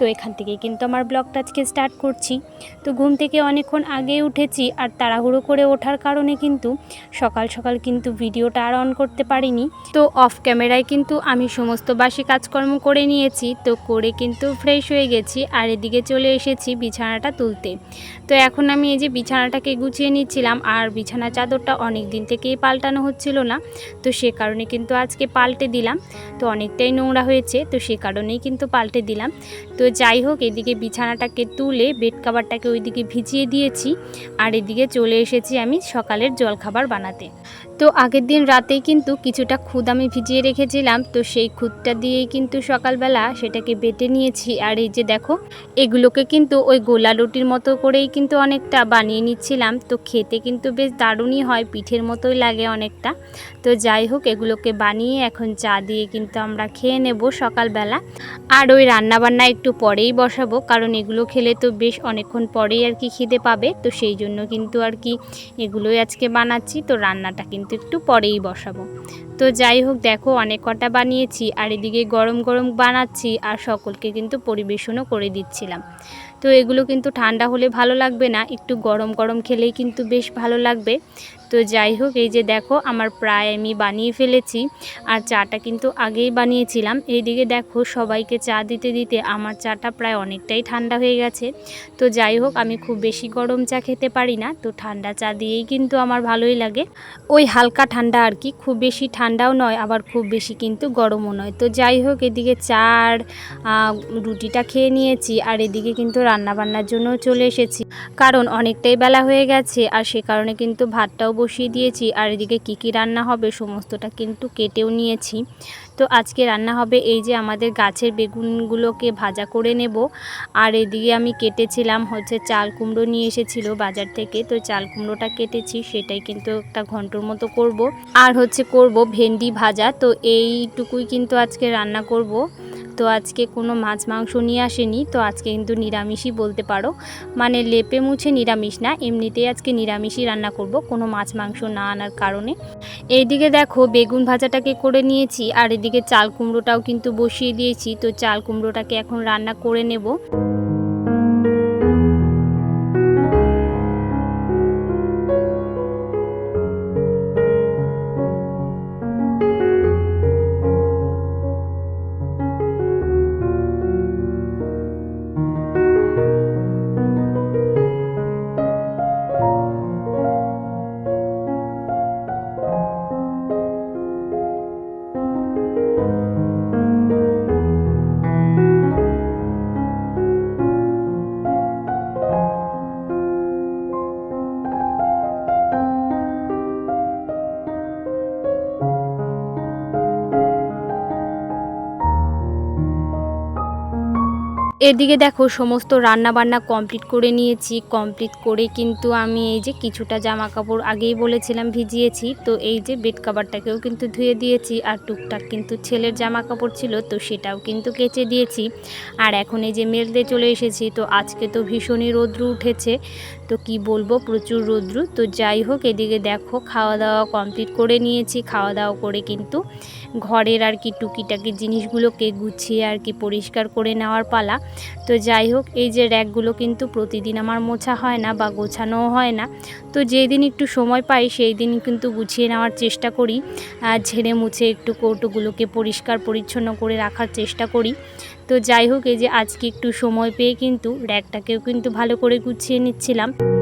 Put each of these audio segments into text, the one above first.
তো এখান থেকে কিন্তু আমার ব্লগটা আজকে স্টার্ট করছি। তো ঘুম থেকে অনেকক্ষণ আগে উঠেছি আর তাড়াহুড়ো করে ওঠার কারণে কিন্তু সকাল সকাল কিন্তু ভিডিওটা আর অন করতে পারিনি। তো অফ ক্যামেরায় কিন্তু আমি সমস্ত বাসি কাজকর্ম করে নিয়েছি। তো করে কিন্তু ফ্রেশ হয়ে গেছি আর এদিকে চলে এসেছি বিছানাটা তুলতে। তো এখন আমি এই যে বিছানাটাকে গুছিয়ে নিচ্ছিলাম আর বিছানা চাদরটা অনেক দিন থেকেই পাল্টানো হচ্ছিল না। তো সে কারণে কিন্তু আজকে পাল্টে দিলাম। তো অনেকটাই নোংরা হয়েছে। তো সে কারণেই কিন্তু পাল্টে দিলাম। তো যাই হোক, এদিকে বিছানাটাকে তুলে বেড কাভারটাকে ওইদিকে ভিজিয়ে দিয়েছি। আর এদিকে চলে এসেছি আমি সকালের জলখাবার বানাতে। তো আগের দিন রাতেই কিন্তু কিছুটা খুদ আমি ভিজিয়ে রেখেছিলাম, তো সেই খুদটা দিয়েই কিন্তু সকালবেলা সেটাকে বেটে নিয়েছি। আর এই যে দেখো, এগুলোকে কিন্তু ওই গোলা রুটির মতো করেই কিন্তু অনেকটা বানিয়ে নিচ্ছিলাম। তো খেতে কিন্তু বেশ দারুণই হয়, পিঠের মতোই লাগে অনেকটা। তো যাই হোক, এগুলোকে বানিয়ে এখন চা দিয়ে কিন্তু আমরা খেয়ে নেব সকালবেলা। আর ওই রান্নাবান্না একটু পরেই বসাবো, কারণ এগুলো খেলে তো বেশ অনেকক্ষণ পরেই আর কি খিদে পাবে। তো সেই জন্য কিন্তু আর কি এগুলোই আজকে বানাচ্ছি। তো রান্নাটা কিন্তু একটু পরেই বসাবো। তো যাই হোক, দেখো অনেক কটা বানিয়েছি আর এদিকে গরম গরম বানাচ্ছি আর সকলকে কিন্তু পরিবেশনও করে দিচ্ছিলাম। তো এগুলো কিন্তু ঠান্ডা হলে ভালো লাগবে না, একটু গরম গরম খেলেই কিন্তু বেশ ভালো লাগবে। তো যাই হোক, এই যে দেখো, আমার প্রায় আমি বানিয়ে ফেলেছি। আর চাটা কিন্তু আগেই বানিয়েছিলাম। এইদিকে দেখো, সবাইকে চা দিতে দিতে আমার চাটা প্রায় অনেকটাই ঠান্ডা হয়ে গেছে। তো যাই হোক, আমি খুব বেশি গরম চা খেতে পারি না। তো ঠান্ডা চা দিয়েই কিন্তু আমার ভালোই লাগে। ওই হালকা ঠান্ডা আর কি, খুব বেশি ঠান্ডাও নয়, আবার খুব বেশি কিন্তু গরমও নয়। তো যাই হোক, এদিকে চা আর রুটিটা খেয়ে নিয়েছি। আর এদিকে কিন্তু রান্না বান্নার জন্য চলে এসেছি। কারণ অনেকটাই বেলা হয়ে গেছে, আর সে কারণে কিন্তু ভাতটাও বসিয়ে দিয়েছি আর এদিকে কী কী রান্না হবে সমস্তটা কিন্তু কেটেও নিয়েছি। তো আজকে রান্না হবে এই যে আমাদের গাছের বেগুনগুলোকে ভাজা করে নেব। আর এদিকে আমি কেটেছিলাম হচ্ছে চাল কুমড়ো নিয়ে এসেছিল বাজার থেকে। তো চাল কুমড়োটা কেটেছি, সেটাই কিন্তু একটা ঘন্টর মতো করব। আর হচ্ছে করব ভেন্ডি ভাজা। তো এইটুকুই কিন্তু আজকে রান্না করব। তো আজকে কোনো মাছ মাংস নিয়ে আসেনি, তো আজকে কিন্তু নিরামিষই বলতে পারো। মানে লেপে মুছে নিরামিষ না, এমনিতেই আজকে নিরামিষই রান্না করব, কোনো মাছ মাংস না আনার কারণে। এইদিকে দেখো বেগুন ভাজাটাকে করে নিয়েছি, আর এদিকে চাল কুমড়োটাও কিন্তু বসিয়ে দিয়েছি, তো চাল কুমড়োটাকে এখন রান্না করে নেব। এদিকে দেখো সমস্ত রান্না বান্না কমপ্লিট করে নিয়েছি। কমপ্লিট করে কিন্তু আমি এই যে কিছুটা জামা কাপড় আগেই বলেছিলাম ভিজিয়েছি। তো এই যে বেড কাভারটাকেও কিন্তু ধুয়ে দিয়েছি আর টুকটাক কিন্তু ছেলের জামা কাপড় ছিল তো সেটাও কিন্তু কেচে দিয়েছি। আর এখন এই যে মেলতে চলে এসেছি তো আজকে তো ভীষণই রৌদ্র উঠেছে। তো কি বলব, প্রচুর রৌদ্র। তো যাই হোক, এদিকে দেখো খাওয়া দাওয়া কমপ্লিট করে নিয়েছি। খাওয়া দাওয়া করে কিন্তু ঘরের আর কি টুকিটাকি জিনিসগুলোকে গুছিয়ে আর কি পরিষ্কার করে নেওয়ার পালা। তো যাই হোক, এই যে র্যাকগুলো কিন্তু প্রতিদিন আমার মোছা হয় না বা গোছানোও হয় না। তো যেই দিন একটু সময় পাই সেই দিন কিন্তু গুছিয়ে নেওয়ার চেষ্টা করি। আর ঝেড়ে মুছে একটু কৌটোগুলোকে পরিষ্কার পরিচ্ছন্ন করে রাখার চেষ্টা করি। তো যাই হোক, এই যে আজকে একটু সময় পেয়ে কিন্তু র্যাকটাকেও কিন্তু ভালো করে গুছিয়ে নিচ্ছিলাম।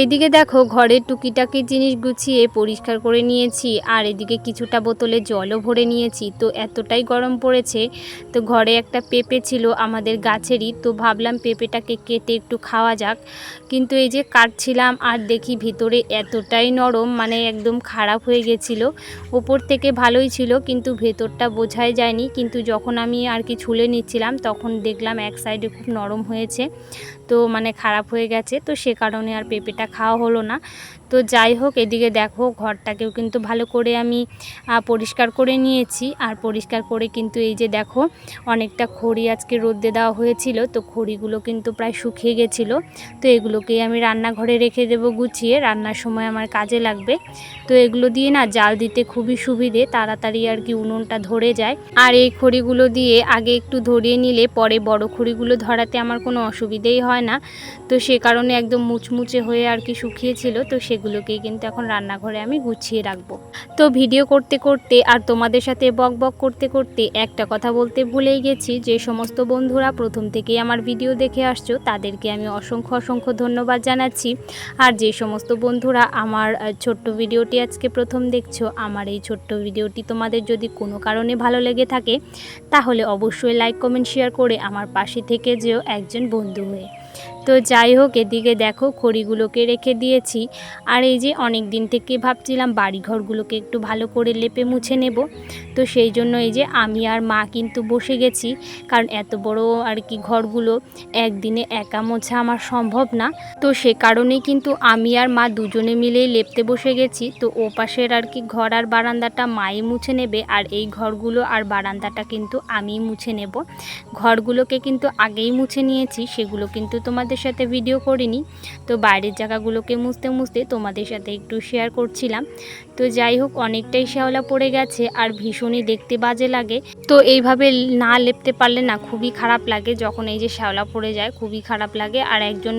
এইদিকে দেখো, ঘরের টুকিটাকি জিনিস গুছিয়ে পরিষ্কার করে নিয়েছি, আর এদিকে কিছুটা বোতলে জলও ভরে নিয়েছি। তো এতটাই গরম পড়েছে, তো ঘরে একটা পেঁপে ছিল আমাদের গাছেরই, তো ভাবলাম পেঁপেটাকে কেটে একটু খাওয়া যাক। কিন্তু এই যে কাটছিলাম, আর দেখি ভিতরে এতটাই নরম মানে একদম খারাপ হয়ে গেছিল। ওপর থেকে ভালোই ছিল, কিন্তু ভেতরটা বোঝাই যায়নি। কিন্তু যখন আমি আর কি ছুলে নিচ্ছিলাম, তখন দেখলাম এক সাইডে খুব নরম হয়েছে। তো মানে খারাপ হয়ে গেছে তো সে কারণে আর পেঁপেটা খাওয়া হলো না। তো যাই হোক, এদিকে দেখো ঘরটাকেও কিন্তু ভালো করে আমি পরিষ্কার করে নিয়েছি। আর পরিষ্কার করে কিন্তু এই যে দেখো, অনেকটা খড়ি আজকে রোদ্দে দেওয়া হয়েছিল। তো খড়িগুলো কিন্তু প্রায় শুকিয়ে গেছিল। তো এগুলোকেই আমি রান্নাঘরে রেখে দেবো গুছিয়ে। রান্নার সময় আমার কাজে লাগবে। তো এগুলো দিয়ে না জাল দিতে খুবই সুবিধে। তাড়াতাড়ি আর কি উনুনটা ধরে যায়। আর এই খড়িগুলো দিয়ে আগে একটু ধরিয়ে নিলে পরে বড় খড়িগুলো ধরাতে আমার কোনো অসুবিধেই হয় না। তো সে কারণে একদম মুচমুচে হয়ে আর কি শুকিয়েছিল। তো সেগুলোকেই কিন্তু এখন রান্নাঘরে আমি গুছিয়ে রাখব। তো ভিডিও করতে করতে আর তোমাদের সাথে বক বক করতে করতে একটা কথা বলতে ভুলেই গেছি, যে সমস্ত বন্ধুরা প্রথম থেকেই আমার ভিডিও দেখে আসছো, তাদেরকে আমি অসংখ্য অসংখ্য ধন্যবাদ জানাচ্ছি। আর যে সমস্ত বন্ধুরা আমার ছোট্ট ভিডিওটি আজকে প্রথম দেখছ, আমার এই ছোট্ট ভিডিওটি তোমাদের যদি কোনো কারণে ভালো লেগে থাকে, তাহলে অবশ্যই লাইক, কমেন্ট, শেয়ার করে আমার পাশে থেকে যেও একজন বন্ধু হয়ে। তো যাই হোক, এদিকে দেখো খড়িগুলোকে রেখে দিয়েছি। আর এই যে অনেক দিন থেকে ভাবছিলাম বাড়িঘরগুলোকে একটু ভালো করে লেপে মুছে নেব। তো সেই জন্য এই যে আমি আর মা কিন্তু বসে গেছি, কারণ এত বড় আর কি ঘরগুলো একদিনে একা মোছা আমার সম্ভব না। তো সে কারণেই কিন্তু আমি আর মা দুজনে মিলেই লেপতে বসে গেছি। তো ও পাশের আর কি ঘর আর বারান্দাটা মাই মুছে নেবে, আর এই ঘরগুলো আর বারান্দাটা কিন্তু আমিই মুছে নেব। ঘরগুলোকে কিন্তু আগেই মুছে নিয়েছি, সেগুলো কিন্তু তোমাদের সাথে ভিডিও করিনি। তো বাইরের জায়গাগুলোকে মুছতে মুছতে তোমাদের সাথে একটু শেয়ার করছিলাম। তো যাই হোক, অনেকটাই শ্যাওলা পড়ে গেছে আর ভীষণই দেখতে বাজে লাগে। তো এইভাবে না লেপতে পারলে না খুবই খারাপ লাগে। যখন এই যে শ্যাওলা পড়ে যায়, খুবই খারাপ লাগে। আর একজন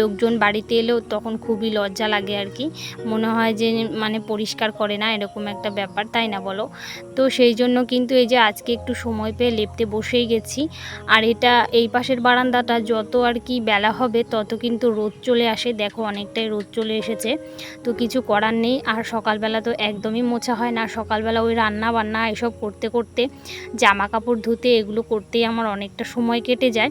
লোকজন বাড়িতে এলেও তখন খুবই লজ্জা লাগে আর কি। মনে হয় যে মানে পরিষ্কার করে না, এরকম একটা ব্যাপার, তাই না বলো? তো সেই জন্য কিন্তু এই যে আজকে একটু সময় পেয়ে লেপতে বসেই গেছি। আর এটা এই পাশের বারান্দাটা যত আর কি বেলা হবে, তত কিন্তু রোদ চলে আসে। দেখো অনেকটাই রোদ চলে এসেছে, তো কিছু করার নেই। আর সকালবেলা তো একদমই মোছা হয় না। সকালবেলা ওই রান্না বান্না এসব করতে করতে জামা কাপড় ধুতে এগুলো করতেই আমার অনেকটা সময় কেটে যায়।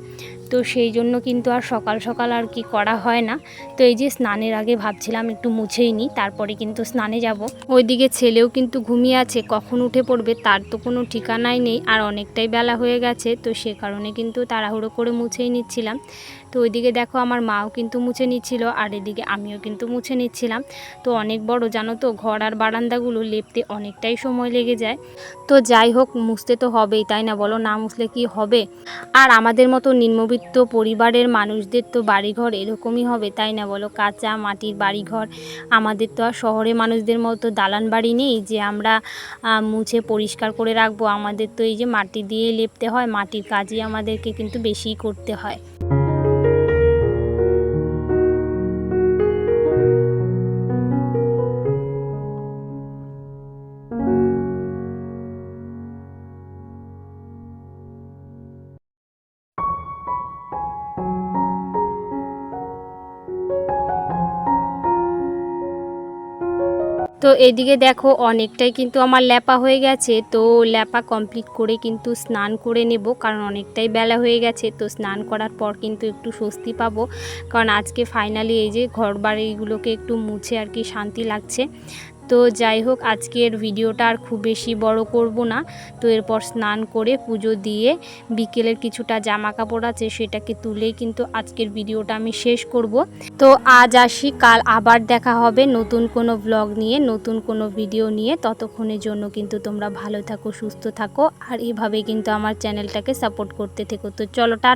তো সেই জন্য কিন্তু আর সকাল সকাল আর কি করা হয় না। তো এই যে স্নানের আগে ভাবছিলাম একটু মুছেই নিই, তারপরে কিন্তু স্নানে যাব। ওইদিকে ছেলেও কিন্তু ঘুমিয়ে আছে, কখন উঠে পড়বে তার তো কোনো ঠিকানাই নেই, আর অনেকটাই বেলা হয়ে গেছে, তো সে কারণে কিন্তু তাড়াহুড়ো করে মুছেই নিচ্ছিলাম। তো ওইদিকে দেখো আমার মাও কিন্তু মুছে নিচ্ছিল, আর এদিকে আমিও কিন্তু মুছে নিচ্ছিলাম। তো অনেক বড় জানো তো, ঘর আর বারান্দাগুলো লেপতে অনেকটাই সময় লেগে যায়। তো যাই হোক, মুছতে তো হবেই, তাই না বলো? না মুছলে কি হবে? আর আমাদের মতো নিম্নবিত্ত পরিবারের মানুষদের তো বাড়িঘর এরকমই হবে, তাই না বলো? কাঁচা মাটির বাড়িঘর, আমাদের তো আর শহরে মানুষদের মতো দালান বাড়ি নেই যে আমরা মুছে পরিষ্কার করে রাখব। আমাদের তো এই যে মাটি দিয়ে লেপতে হয়, মাটির কাজই আমাদেরকে কিন্তু বেশি করতে হয়। তো এদিকে দেখো অনেকটাই কিন্তু আমার ল্যাপা হয়ে গেছে, তো ল্যাপা কমপ্লিট করে কিন্তু স্নান করে নেব, কারণ অনেকটাই বেলা হয়ে গেছে, তো স্নান করার পর কিন্তু একটু স্বস্তি পাবো। কারণ আজকে ফাইনালি এই যে ঘর বাড়িগুলোকে একটু মুছে আর কি শান্তি লাগছে। তো যাই হোক, আজকের ভিডিওটা আর খুব বেশি বড় করব না। তো এরপর স্নান করে পুজো দিয়ে বিকেলের কিছুটা জামা কাপড় আছে সেটাকে তুলেই কিন্তু আজকের ভিডিওটা আমি শেষ করব। তো আজ আসি, কাল আবার দেখা হবে নতুন কোনো ব্লগ নিয়ে, নতুন কোনো ভিডিও নিয়ে। ততক্ষণের জন্য কিন্তু তোমরা ভালো থাকো, সুস্থ থাকো, আর এভাবে কিন্তু আমার চ্যানেলটাকে সাপোর্ট করতে থেকো। তো চলো, টা